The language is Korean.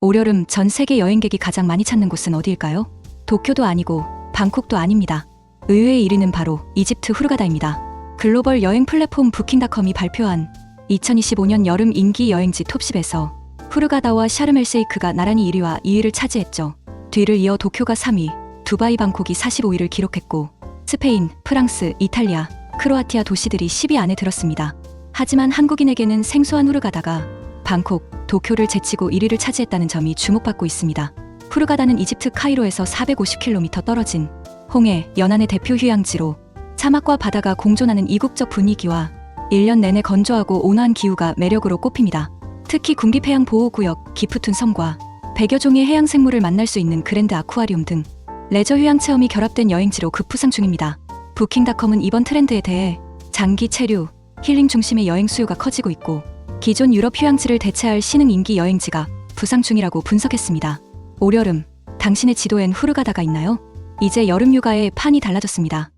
올여름 전 세계 여행객이 가장 많이 찾는 곳은 어디일까요? 도쿄도 아니고 방콕도 아닙니다. 의외의 1위는 바로 이집트 후르가다입니다. 글로벌 여행 플랫폼 부킹닷컴이 발표한 2025년 여름 인기 여행지 톱10에서 후르가다와 샤르멜세이크가 나란히 1위와 2위를 차지했죠. 뒤를 이어 도쿄가 3위, 두바이 방콕이 45위를 기록했고 스페인, 프랑스, 이탈리아, 크로아티아 도시들이 10위 안에 들었습니다. 하지만 한국인에게는 생소한 후르가다가 방콕, 도쿄를 제치고 1위를 차지했다는 점이 주목받고 있습니다. 후르가다는 이집트 카이로에서 450km 떨어진 홍해, 연안의 대표 휴양지로 사막과 바다가 공존하는 이국적 분위기와 1년 내내 건조하고 온화한 기후가 매력으로 꼽힙니다. 특히 군기해양 보호구역, 기프툰 섬과 100여 종의 해양 생물을 만날 수 있는 그랜드 아쿠아리움 등 레저 휴양 체험이 결합된 여행지로 급부상 중입니다. 부킹닷컴은 이번 트렌드에 대해 장기 체류, 힐링 중심의 여행 수요가 커지고 있고 기존 유럽 휴양지를 대체할 신흥 인기 여행지가 부상 중이라고 분석했습니다. 올여름 당신의 지도엔 후르가다가 있나요? 이제 여름 휴가의 판이 달라졌습니다.